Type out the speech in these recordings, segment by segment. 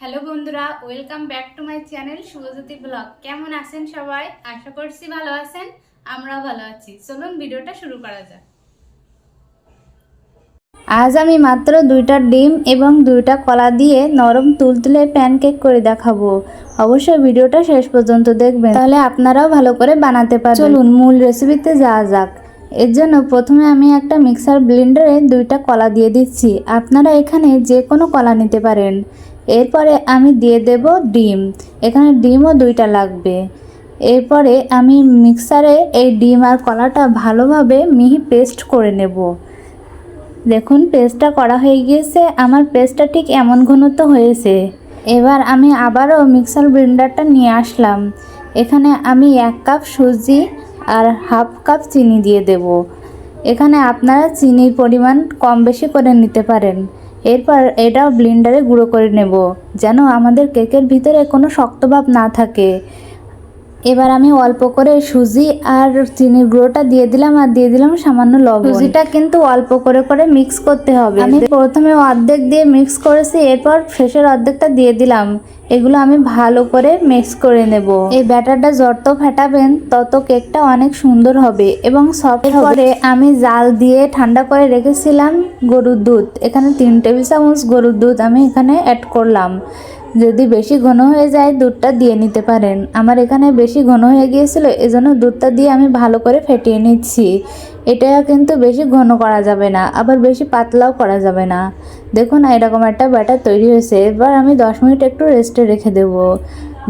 Hello বন্ধুরা, welcome back to my channel Shubhajyoti vlog. কেমন আছেন সবাই? আশা করছি ভালো আছেন, আমরাও ভালো আছি। চলুন ভিডিওটা শুরু করা যাক। আজ আমি মাত্র দুইটা ডিম এবং দুইটা কলা দিয়ে নরম তুলতুলে প্যানকেক করে দেখাবো। অবশ্যই ভিডিওটা শেষ পর্যন্ত দেখবেন, তাহলে আপনারাও ভালো করে বানাতে পারবেন। চলুন মূল রেসিপিতে যাওয়া যাক। এর জন্য প্রথমে আমি একটা মিক্সার ব্লেন্ডারে দুইটা কলা দিয়ে দিচ্ছি। আপনারা এখানে যে কোনো কলা নিতে পারেন। এরপরে আমি দিয়ে দেব ডিম। এখানে ডিমও দুইটা লাগবে। এরপরে আমি মিক্সারে এই ডিম আর কলাটা ভালোভাবে মিহি পেস্ট করে নেব। দেখুন, পেস্টটা করা হয়ে গিয়েছে। আমার পেস্টটা ঠিক এমন ঘনত্ব হয়েছে। এবার আমি আবারও মিক্সার ব্লেন্ডারটা নিয়ে আসলাম। এখানে আমি এক কাপ সুজি আর হাফ কাপ চিনি দিয়ে দেব। এখানে আপনারা চিনির পরিমাণ কম বেশি করে নিতে পারেন। এরপর এটাও ব্লেন্ডারে গুঁড়ো করে নেব যেন আমাদের কেকের ভিতরে কোনো শক্তভাব না থাকে। এবার আমি অল্প করে সুজি আর চিনির গুঁড়োটা দিয়ে দিলাম আর দিয়ে দিলাম সামান্য লবণ। সুজিটা কিন্তু অল্প করে করে মিক্স করতে হবে। আমি প্রথমে অর্ধেক দিয়ে মিক্স করেছি এরপর ফ্রেশের অর্ধেকটা দিয়ে দিলাম। এগুলো আমি ভালো করে মিক্স করে নেব। এই ব্যাটারটা যত ফেটাবেন তত কেকটা অনেক সুন্দর হবে এবং সফট পরে আমি জাল দিয়ে ঠান্ডা করে রেখেছিলাম গরুর দুধ। এখানে তিন টেবিল চামচ গরুর দুধ আমি এখানে অ্যাড করলাম। যদি বেশি ঘন হয়ে যায়, দুধটা দিয়ে নিতে পারেন। আমার এখানে বেশি ঘন হয়ে গিয়েছিল, এজন্য দুধটা দিয়ে আমি ভালো করে ফেটিয়ে নিচ্ছি। এটা কিন্তু বেশি ঘন করা যাবে না, আবার বেশি পাতলাও করা যাবে না। দেখুন, এরকম একটা ব্যাটার তৈরি হয়েছে। এবার আমি দশ মিনিট একটু রেস্টে রেখে দেবো।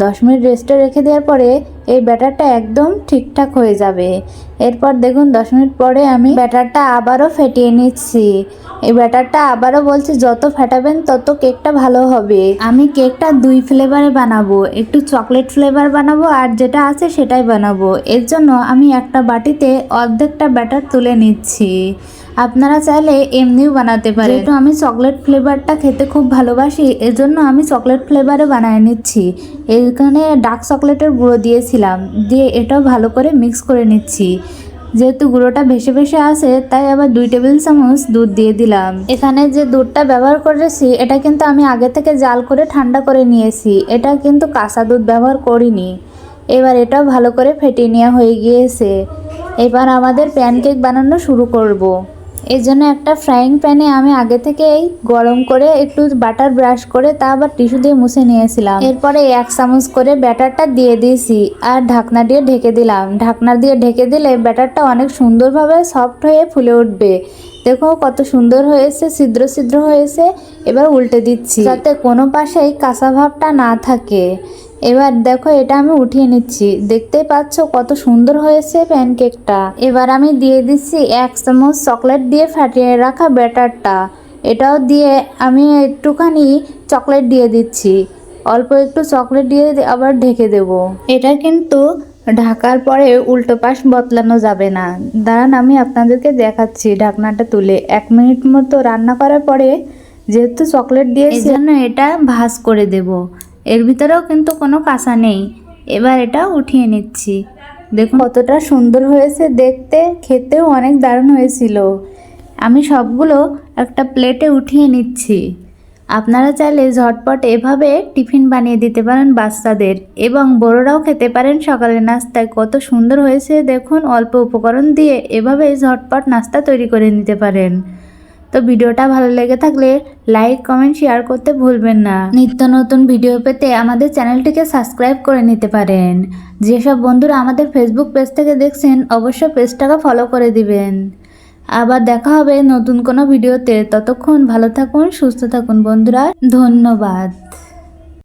দশ মিনিট রেস্টে রেখে দেওয়ার পরে এই ব্যাটারটা একদম ঠিকঠাক হয়ে যাবে। এরপর দেখুন, দশ মিনিট পরে আমি ব্যাটারটা আবারও ফেটিয়ে নিচ্ছি। এই ব্যাটারটা আবারও বলছি, যত ফেটাবেন তত কেকটা ভালো হবে। আমি কেকটা দুই ফ্লেভারে বানাবো। একটু চকলেট ফ্লেভার বানাবো আর যেটা আছে সেটাই বানাবো। এর জন্য আমি একটা বাটিতে অর্ধেকটা ব্যাটার তুলে নিচ্ছি। আপনারা চাইলে এমনিও বানাতে পারেন। যেহেতু আমি চকলেট ফ্লেভারটা খেতে খুব ভালোবাসি, এজন্য আমি চকলেট ফ্লেভারে বানিয়ে নিচ্ছি। এখানে ডার্ক চকলেটের গুঁড়ো দিয়েছিলাম দিয়ে এটাও ভালো করে মিক্স করে নিচ্ছি। যেহেতু গুঁড়োটা ভেসে ভেসে আসে, তাই আবার দুই টেবিল চামচ দুধ দিয়ে দিলাম। এখানে যে দুধটা ব্যবহার করেছি, এটা কিন্তু আমি আগে থেকে জাল করে ঠান্ডা করে নিয়েছি। এটা কিন্তু কাঁচা দুধ ব্যবহার করিনি। এবার এটাও ভালো করে ফেটিয়ে নেওয়া হয়ে গিয়েছে। এবার আমাদের প্যানকেক বানানো শুরু করব। এই জন্য একটা ফ্রাইং প্যানে আমি আগে থেকেই গরম করে একটু বাটার ব্রাশ করে তা আবার টিস্যু দিয়ে মুছে নিয়েছিলাম। এরপরে এক চামচ করে ব্যাটারটা দিয়ে দিয়েছি আর ঢাকনা দিয়ে ঢেকে দিলাম। ঢাকনা দিয়ে ঢেকে দিলে ব্যাটারটা অনেক সুন্দরভাবে সফট হয়ে ফুলে উঠবে। দেখো কত সুন্দর হয়েছে, ছিদ্র ছিদ্র হয়েছে। এবার উল্টে দিচ্ছি। যাতে কোনো পাশেই কাঁচা ভাবটা না থাকে। এবার দেখো, এটা আমি উঠিয়ে নিচ্ছি। দেখতেই পাচ্ছ কত সুন্দর হয়েছে প্যানকেকটা এবার আমি দিয়ে দিচ্ছি এক চামচ চকলেট দিয়ে ফাটিয়ে রাখা ব্যাটারটা এটাও দিয়ে আমি একটুখানি চকলেট দিয়ে দিচ্ছি। অল্প একটু চকলেট দিয়ে আবার ঢেকে দেব। এটা কিন্তু ঢাকার পরে উল্টো পাশ বদলানো যাবে না। দাঁড়ান, আমি আপনাদেরকে দেখাচ্ছি ঢাকনাটা তুলে। এক মিনিট মতো রান্না করার পরে যেহেতু চকলেট দিয়েছি জন্য এটা ভাজ করে দেব। এর ভিতরেও কিন্তু কোনো কাঁচা নেই। এবার এটা উঠিয়ে নিচ্ছি। দেখুন কতটা সুন্দর হয়েছে দেখতে, খেতেও অনেক দারুণ হয়েছিল। আমি সবগুলো একটা প্লেটে উঠিয়ে নিচ্ছি। আপনারা চাইলে ঝটপট এভাবে টিফিন বানিয়ে দিতে পারেন বাচ্চাদের এবং বড়রাও খেতে পারেন সকালের নাস্তায়। কত সুন্দর হয়েছে দেখুন, অল্প উপকরণ দিয়ে এভাবে ঝটপট নাস্তা তৈরি করে নিতে পারেন। তো ভিডিওটা ভালো লেগে থাকলে লাইক কমেন্ট শেয়ার করতে ভুলবেন না। নিত্য নতুন ভিডিও পেতে আমাদের চ্যানেলটিকে সাবস্ক্রাইব করে নিতে পারেন। যেসব বন্ধুরা আমাদের ফেসবুক পেজ থেকে দেখছেন, অবশ্যই পেজটাকে ফলো করে দিবেন। আবার দেখা হবে নতুন কোনো ভিডিওতে ততক্ষণ ভালো থাকুন, সুস্থ থাকুন বন্ধুরা। ধন্যবাদ।